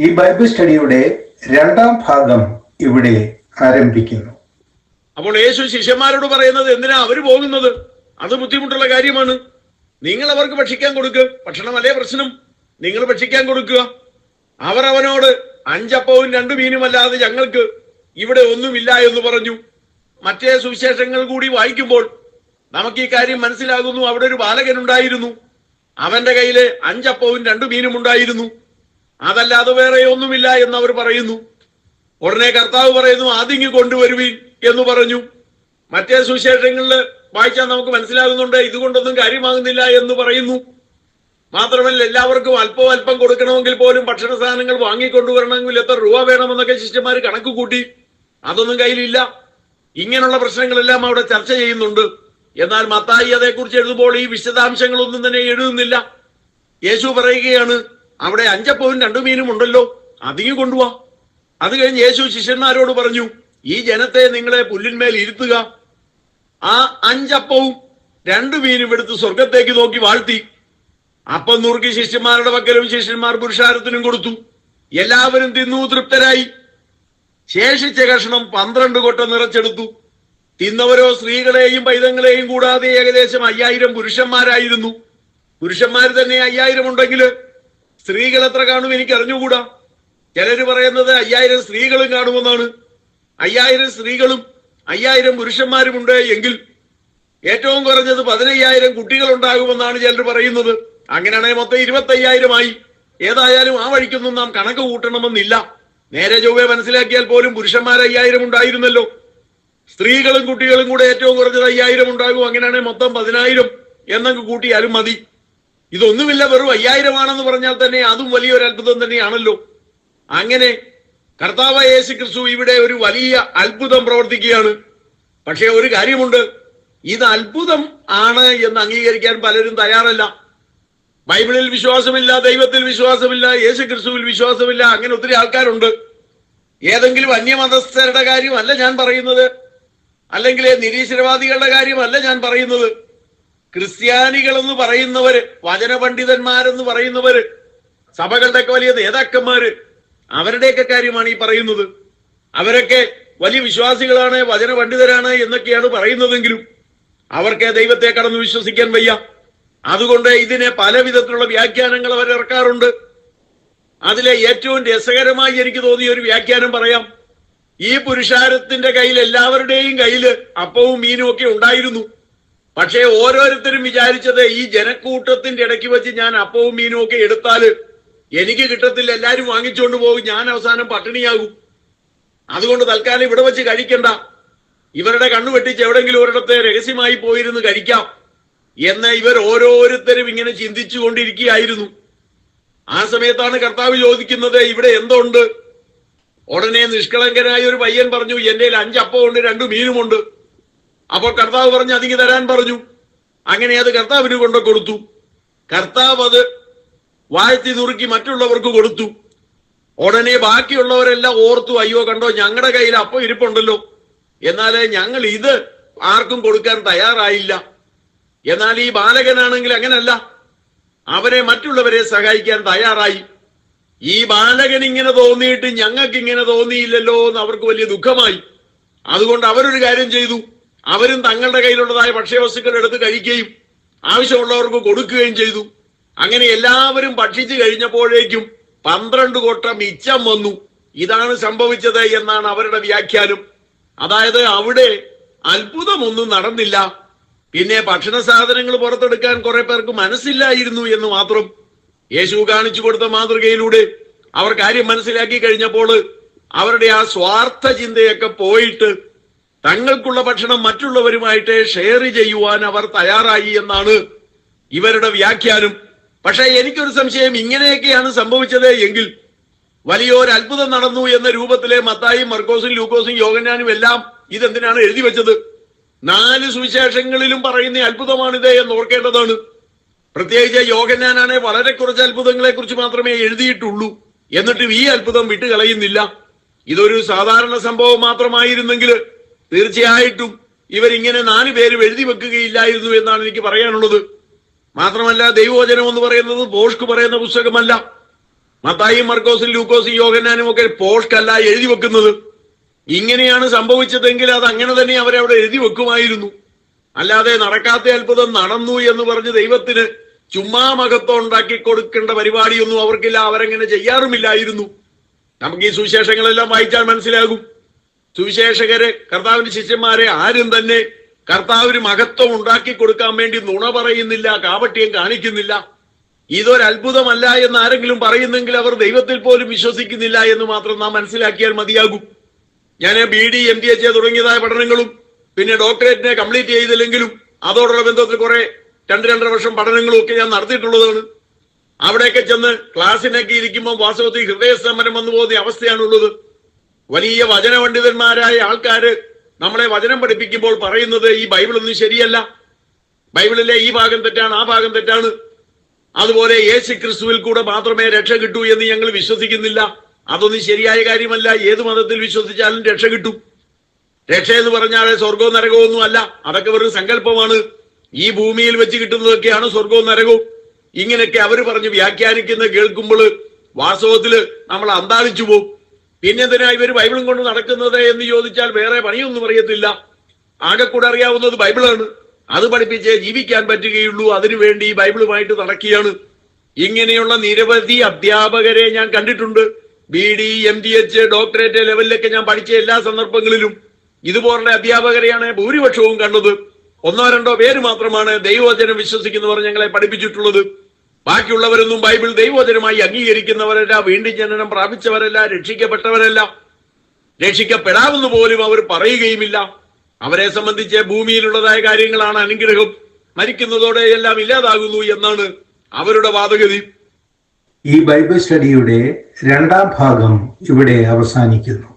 ഈ ബൈബിൾ സ്റ്റഡിയുടെ രണ്ടാം ഭാഗം ഇവിടെ ആരംഭിക്കുന്നു. അപ്പോൾ യേശു ശിഷ്യന്മാരോട് പറയുന്നത് എന്തിനാ അവർ പോകുന്നത്? അത് ബുദ്ധിമുട്ടുള്ള കാര്യമാണ്. നിങ്ങൾ അവർക്ക് ഭക്ഷിക്കാൻ കൊടുക്കുക ഭക്ഷണമല്ലേ പ്രശ്നം? നിങ്ങൾ ഭക്ഷിക്കാൻ കൊടുക്കുക. അവർ അവനോട് അഞ്ചപ്പവും രണ്ടു മീനും അല്ലാതെ ഞങ്ങൾക്ക് ഇവിടെ ഒന്നുമില്ല എന്ന് പറഞ്ഞു. മറ്റേ സുവിശേഷങ്ങൾ കൂടി വായിക്കുമ്പോൾ നമുക്ക് ഈ കാര്യം മനസ്സിലാകുന്നു. അവിടെ ഒരു ബാലകൻ ഉണ്ടായിരുന്നു അവന്റെ കയ്യിൽ അഞ്ചപ്പവും രണ്ടു മീനും ഉണ്ടായിരുന്നു. അതല്ലാതെ വേറെ ഒന്നുമില്ല എന്ന് അവർ പറയുന്നു. ഉടനെ കർത്താവ് പറയുന്നു ആദ്യം കൊണ്ടുവരുവീൻ എന്ന് പറഞ്ഞു. മറ്റേ സുവിശേഷങ്ങളിൽ വായിച്ചാൽ നമുക്ക് മനസ്സിലാകുന്നുണ്ട് ഇതുകൊണ്ടൊന്നും കാര്യമാകുന്നില്ല എന്ന് പറയുന്നു. മാത്രമല്ല എല്ലാവർക്കും അല്പം അല്പം കൊടുക്കണമെങ്കിൽ പോലും ഭക്ഷണ സാധനങ്ങൾ വാങ്ങിക്കൊണ്ടുവരണമെങ്കിൽ എത്ര രൂപ വേണമെന്നൊക്കെ ശിഷ്യന്മാർ കണക്ക് കൂട്ടി. അതൊന്നും കയ്യിലില്ല. ഇങ്ങനെയുള്ള പ്രശ്നങ്ങളെല്ലാം അവിടെ ചർച്ച ചെയ്യുന്നുണ്ട്. എന്നാൽ മത്തായി അതേക്കുറിച്ച് എഴുതുമ്പോൾ ഈ വിശദാംശങ്ങളൊന്നും തന്നെ എഴുതുന്നില്ല. യേശു പറയുകയാണ് അവിടെ അഞ്ചപ്പവും രണ്ടു മീനും ഉണ്ടല്ലോ. അതിങ്ങി കൊണ്ടുവാ. അത് കഴിഞ്ഞ് യേശു ശിഷ്യന്മാരോട് പറഞ്ഞു ഈ ജനത്തെ നിങ്ങളെ പുല്ലിന്മേൽ ഇരുത്തുക. ആ അഞ്ചപ്പവും രണ്ടു മീനും എടുത്ത് സ്വർഗത്തേക്ക് നോക്കി വാഴ്ത്തി. അപ്പം നുറുക്കി ശിഷ്യന്മാരുടെ പക്കലും ശിഷ്യന്മാർ പുരുഷാരത്തിനും കൊടുത്തു. എല്ലാവരും തിന്നു തൃപ്തരായി. ശേഷിച്ച കഷണം പന്ത്രണ്ട് കൊട്ട നിറച്ചെടുത്തു. തിന്നവരോ സ്ത്രീകളെയും പൈതങ്ങളെയും കൂടാതെ ഏകദേശം അയ്യായിരം പുരുഷന്മാരായിരുന്നു. പുരുഷന്മാർ തന്നെ അയ്യായിരം ഉണ്ടെങ്കിൽ സ്ത്രീകൾ എത്ര കാണും എനിക്ക് അറിഞ്ഞുകൂടാ? ചിലര് പറയുന്നത് അയ്യായിരം സ്ത്രീകളും കാണുമെന്നാണ്. അയ്യായിരം സ്ത്രീകളും അയ്യായിരം പുരുഷന്മാരും ഉണ്ട് എങ്കിൽ ഏറ്റവും കുറഞ്ഞത് പതിനയ്യായിരം കുട്ടികൾ ഉണ്ടാകുമെന്നാണ് ചിലർ പറയുന്നത്. അങ്ങനെയാണെങ്കിൽ മൊത്തം ഇരുപത്തയ്യായിരമായി. ഏതായാലും ആ വഴിക്കൊന്നും നാം കണക്ക് കൂട്ടണമെന്നില്ല. നേരെ ചൊവ്വെ മനസ്സിലാക്കിയാൽ പോലും പുരുഷന്മാർ അയ്യായിരം ഉണ്ടായിരുന്നല്ലോ. സ്ത്രീകളും കുട്ടികളും കൂടെ ഏറ്റവും കുറഞ്ഞത് അയ്യായിരം ഉണ്ടാകും. അങ്ങനെയാണെങ്കിൽ മൊത്തം പതിനായിരം എന്നങ്ങ് കൂട്ടിയാലും മതി. ഇതൊന്നുമില്ല വെറും അയ്യായിരമാണെന്ന് പറഞ്ഞാൽ തന്നെ അതും വലിയൊരു അത്ഭുതം തന്നെയാണല്ലോ. അങ്ങനെ കർത്താവ് യേശു ക്രിസ്തു ഇവിടെ ഒരു വലിയ അത്ഭുതം പ്രവർത്തിക്കുകയാണ്. പക്ഷേ ഒരു കാര്യമുണ്ട് ഇത് അത്ഭുതം ആണ് എന്ന് അംഗീകരിക്കാൻ പലരും തയ്യാറല്ല. ബൈബിളിൽ വിശ്വാസമില്ല ദൈവത്തിൽ വിശ്വാസമില്ല യേശു ക്രിസ്തുവിൽ വിശ്വാസമില്ല അങ്ങനെ ഒത്തിരി ആൾക്കാരുണ്ട്. ഏതെങ്കിലും അന്യമതസ്ഥരുടെ കാര്യമല്ല ഞാൻ പറയുന്നത് അല്ലെങ്കിൽ നിരീശ്വരവാദികളുടെ കാര്യമല്ല ഞാൻ പറയുന്നത്. ക്രിസ്ത്യാനികൾ എന്ന് പറയുന്നവര് വചന പണ്ഡിതന്മാരെന്ന് പറയുന്നവര് സഭകളുടെയൊക്കെ വലിയ നേതാക്കന്മാര് അവരുടെയൊക്കെ കാര്യമാണ് ഈ പറയുന്നത്. അവരൊക്കെ വലിയ വിശ്വാസികളാണ് വചന പണ്ഡിതരാണ് എന്നൊക്കെയാണ് പറയുന്നതെങ്കിലും അവർക്ക് ദൈവത്തെ കടന്ന് വിശ്വസിക്കാൻ വയ്യ. അതുകൊണ്ട് ഇതിനെ പല വിധത്തിലുള്ള വ്യാഖ്യാനങ്ങൾ അവർ ഇറക്കാറുണ്ട്. അതിലെ ഏറ്റവും രസകരമായി എനിക്ക് തോന്നിയ ഒരു വ്യാഖ്യാനം പറയാം. ഈ പുരുഷാരത്തിന്റെ കയ്യിൽ എല്ലാവരുടെയും കയ്യിൽ അപ്പവും മീനും ഒക്കെ ഉണ്ടായിരുന്നു. പക്ഷേ ഓരോരുത്തരും വിചാരിച്ചത് ഈ ജനക്കൂട്ടത്തിന്റെ ഇടയ്ക്ക് വെച്ച് ഞാൻ അപ്പവും മീനും ഒക്കെ എടുത്താൽ എനിക്ക് കിട്ടത്തില്ല എല്ലാരും വാങ്ങിച്ചുകൊണ്ട് പോകും ഞാൻ അവസാനം പട്ടിണിയാകും. അതുകൊണ്ട് തൽക്കാലം ഇവിടെ വെച്ച് കഴിക്കണ്ട. ഇവരുടെ കണ്ണു വെട്ടിച്ച് എവിടെങ്കിലും ഒരിടത്ത് രഹസ്യമായി പോയിരുന്ന് കഴിക്കാം എന്ന് ഇവർ ഓരോരുത്തരും ഇങ്ങനെ ചിന്തിച്ചു കൊണ്ടിരിക്കുകയായിരുന്നു ആ സമയത്താണ് കർത്താവ് ചോദിക്കുന്നത് ഇവിടെ എന്തുണ്ട്? ഉടനെ നിഷ്കളങ്കനായ ഒരു പയ്യൻ പറഞ്ഞു കയ്യിൽ അഞ്ചപ്പമുണ്ട് രണ്ടു മീനുമുണ്ട്. അപ്പോൾ കർത്താവ് പറഞ്ഞു അതിങ്ങി തരാൻ പറഞ്ഞു. അങ്ങനെ അത് കർത്താവിന് കൊണ്ട് കൊടുത്തു. കർത്താവ് അത് വാഴ്ത്തി നുറുക്കി മറ്റുള്ളവർക്ക് കൊടുത്തു. ഉടനെ ബാക്കിയുള്ളവരെല്ലാം ഓർത്തു അയ്യോ കണ്ടോ ഞങ്ങളുടെ കയ്യിൽ അപ്പം ഇരിപ്പുണ്ടല്ലോ. എന്നാലേ ഞങ്ങൾ ഇത് ആർക്കും കൊടുക്കാൻ തയ്യാറായില്ല. എന്നാൽ ഈ ബാലകനാണെങ്കിൽ അങ്ങനല്ല. അവരെ മറ്റുള്ളവരെ സഹായിക്കാൻ തയ്യാറായി. ഈ ബാലകൻ ഇങ്ങനെ തോന്നിയിട്ട് ഞങ്ങൾക്ക് ഇങ്ങനെ തോന്നിയില്ലല്ലോ എന്ന് അവർക്ക് വലിയ ദുഃഖമായി. അതുകൊണ്ട് അവരൊരു കാര്യം ചെയ്തു. അവരും തങ്ങളുടെ കയ്യിലുള്ളതായ ഭക്ഷ്യവസ്തുക്കൾ എടുത്ത് കഴിക്കുകയും ആവശ്യമുള്ളവർക്ക് കൊടുക്കുകയും ചെയ്തു. അങ്ങനെ എല്ലാവരും ഭക്ഷിച്ചു കഴിഞ്ഞപ്പോഴേക്കും പന്ത്രണ്ട് കൊട്ട മിച്ചം വന്നു. ഇതാണ് സംഭവിച്ചത് എന്നാണ് അവരുടെ വ്യാഖ്യാനം. അതായത് അവിടെ അത്ഭുതമൊന്നും നടന്നില്ല. പിന്നെ ഭക്ഷണ സാധനങ്ങൾ പുറത്തെടുക്കാൻ കുറെ പേർക്ക് മനസ്സില്ലായിരുന്നു എന്ന് മാത്രം യേശു കാണിച്ചു കൊടുത്ത മാതൃകയിലൂടെ അവർ കാര്യം മനസ്സിലാക്കി കഴിഞ്ഞപ്പോൾ അവരുടെ ആ സ്വാർത്ഥ ചിന്തയൊക്കെ പോയിട്ട് തങ്ങൾക്കുള്ള ഭക്ഷണം മറ്റുള്ളവരുമായിട്ട് ഷെയർ ചെയ്യുവാൻ അവർ തയ്യാറായി എന്നാണ് ഇവരുടെ വ്യാഖ്യാനം. പക്ഷേ എനിക്കൊരു സംശയം. ഇങ്ങനെയൊക്കെയാണ് സംഭവിച്ചത് എങ്കിൽ വലിയൊരു അത്ഭുതം നടന്നു എന്ന രൂപത്തിലെ മത്തായും മർക്കോസും ലൂക്കോസും യോഗനാനും എല്ലാം ഇതെന്തിനാണ് എഴുതി വെച്ചത്? നാല് സുവിശേഷങ്ങളിലും പറയുന്ന അത്ഭുതമാണിത് എന്ന് ഓർക്കേണ്ടതാണ്. പ്രത്യേകിച്ച് യോഗനാനാണ് വളരെ കുറച്ച് അത്ഭുതങ്ങളെ കുറിച്ച് മാത്രമേ എഴുതിയിട്ടുള്ളൂ. എന്നിട്ടും ഈ അത്ഭുതം വിട്ടുകളയുന്നില്ല. ഇതൊരു സാധാരണ സംഭവം മാത്രമായിരുന്നെങ്കിൽ തീർച്ചയായിട്ടും ഇവരിങ്ങനെ നാല് പേര് എഴുതി വെക്കുകയില്ലായിരുന്നു എന്നാണ് എനിക്ക് പറയാനുള്ളത്. മാത്രമല്ല ദൈവവചനം എന്ന് പറയുന്നത് പോഷ്ക്ക് പറയുന്ന പുസ്തകമല്ല. മത്തായും മർക്കോസും ലൂക്കോസും യോഹന്നാനും ഒക്കെ പോഷ്കല്ല എഴുതി വെക്കുന്നത്. ഇങ്ങനെയാണ് സംഭവിച്ചതെങ്കിൽ അത് അങ്ങനെ തന്നെ അവരെ അവിടെ എഴുതി വെക്കുമായിരുന്നു. അല്ലാതെ നടക്കാത്ത അത്ഭുതം നടന്നു എന്ന് പറഞ്ഞ് ദൈവത്തിന് ചുമ്മാ മഹത്വം ഉണ്ടാക്കി കൊടുക്കേണ്ട പരിപാടിയൊന്നും അവർക്കില്ല അവരങ്ങനെ ചെയ്യാറുമില്ലായിരുന്നു. നമുക്ക് ഈ സുവിശേഷങ്ങളെല്ലാം വായിച്ചാൽ മനസ്സിലാകും. സുവിശേഷകരെ കർത്താവിന്റെ ശിഷ്യന്മാരെ ആരും തന്നെ കർത്താവിന് മഹത്വം ഉണ്ടാക്കി കൊടുക്കാൻ വേണ്ടി നുണ പറയുന്നില്ല കാപട്യം കാണിക്കുന്നില്ല. ഇതൊരു അത്ഭുതമല്ല എന്ന് ആരെങ്കിലും പറയുന്നെങ്കിൽ അവർ ദൈവത്തിൽ പോലും വിശ്വസിക്കുന്നില്ല എന്ന് മാത്രം നാം മനസ്സിലാക്കിയാൽ മതിയാകും. ഞാൻ B D M D H തുടങ്ങിയതായ പഠനങ്ങളും പിന്നെ ഡോക്ടറേറ്റിനെ കംപ്ലീറ്റ് ചെയ്തില്ലെങ്കിലും അതോടുള്ള ബന്ധത്തിൽ കുറെ രണ്ട് രണ്ടര വർഷം പഠനങ്ങളും ഒക്കെ ഞാൻ നടത്തിയിട്ടുള്ളതാണ്. അവിടെയൊക്കെ ചെന്ന് ക്ലാസ്സിനൊക്കെ ഇരിക്കുമ്പോൾ വാസ്തവത്തിൽ ഹൃദയസ്തംഭനം വന്നു പോകുന്ന അവസ്ഥയാണുള്ളത്. വലിയ വചന പണ്ഡിതന്മാരായ ആൾക്കാര് നമ്മളെ വചനം പഠിപ്പിക്കുമ്പോൾ പറയുന്നത് ഈ ബൈബിൾ ഒന്നും ശരിയല്ല. ബൈബിളിലെ ഈ ഭാഗം തെറ്റാണ് ആ ഭാഗം തെറ്റാണ്. അതുപോലെ യേശു ക്രിസ്തുവിൽ കൂടെ മാത്രമേ രക്ഷ കിട്ടൂ എന്ന് ഞങ്ങൾ വിശ്വസിക്കുന്നില്ല. അതൊന്നും ശരിയായ കാര്യമല്ല. ഏത് മതത്തിൽ വിശ്വസിച്ചാലും രക്ഷ കിട്ടും. രക്ഷ എന്ന് പറഞ്ഞാൽ സ്വർഗവും നരകവും ഒന്നും അല്ല. അതൊക്കെ വെറും സങ്കല്പമാണ്. ഈ ഭൂമിയിൽ വെച്ച് കിട്ടുന്നതൊക്കെയാണ് സ്വർഗവും നരകവും. ഇങ്ങനെയൊക്കെ അവർ പറഞ്ഞ് വ്യാഖ്യാനിക്കുന്ന കേൾക്കുമ്പോൾ വാസ്തവത്തിൽ നമ്മൾ അന്താളിച്ചു പോകും. പിന്നെ എന്തിനാ ഇവർ ബൈബിളും കൊണ്ട് നടക്കുന്നത് എന്ന് ചോദിച്ചാൽ വേറെ പണിയൊന്നും അറിയത്തില്ല. ആകെ കൂടെ അറിയാവുന്നത് ബൈബിളാണ്. അത് പഠിപ്പിച്ച് ജീവിക്കാൻ പറ്റുകയുള്ളൂ. അതിനുവേണ്ടി ഈ ബൈബിളുമായിട്ട് നടക്കുകയാണ്. ഇങ്ങനെയുള്ള നിരവധി അധ്യാപകരെ ഞാൻ കണ്ടിട്ടുണ്ട്. B D M D H doctorate ലെവലിലൊക്കെ ഞാൻ പഠിച്ച എല്ലാ സന്ദർഭങ്ങളിലും ഇതുപോലുള്ള അധ്യാപകരെയാണ് ഭൂരിപക്ഷവും കണ്ടത്. ഒന്നോ രണ്ടോ പേര് മാത്രമാണ് ദൈവവചനം വിശ്വസിക്കുന്നവർ ഞങ്ങളെ പഠിപ്പിച്ചിട്ടുള്ളത്. ബാക്കിയുള്ളവരൊന്നും ബൈബിൾ ദൈവോദരമായി അംഗീകരിക്കുന്നവരല്ല വീണ്ടും ജനനം പ്രാപിച്ചവരല്ല രക്ഷിക്കപ്പെട്ടവരല്ല. രക്ഷിക്കപ്പെടാമെന്ന് പോലും അവർ പറയുകയുമില്ല. അവരെ സംബന്ധിച്ച് ഭൂമിയിലുള്ളതായ കാര്യങ്ങളാണ് അനുഗ്രഹം. മരിക്കുന്നതോടെ എല്ലാം ഇല്ലാതാകുന്നു എന്നാണ് അവരുടെ വാദഗതി. ഈ ബൈബിൾ സ്റ്റഡിയുടെ രണ്ടാം ഭാഗം ഇവിടെ അവസാനിക്കുന്നു.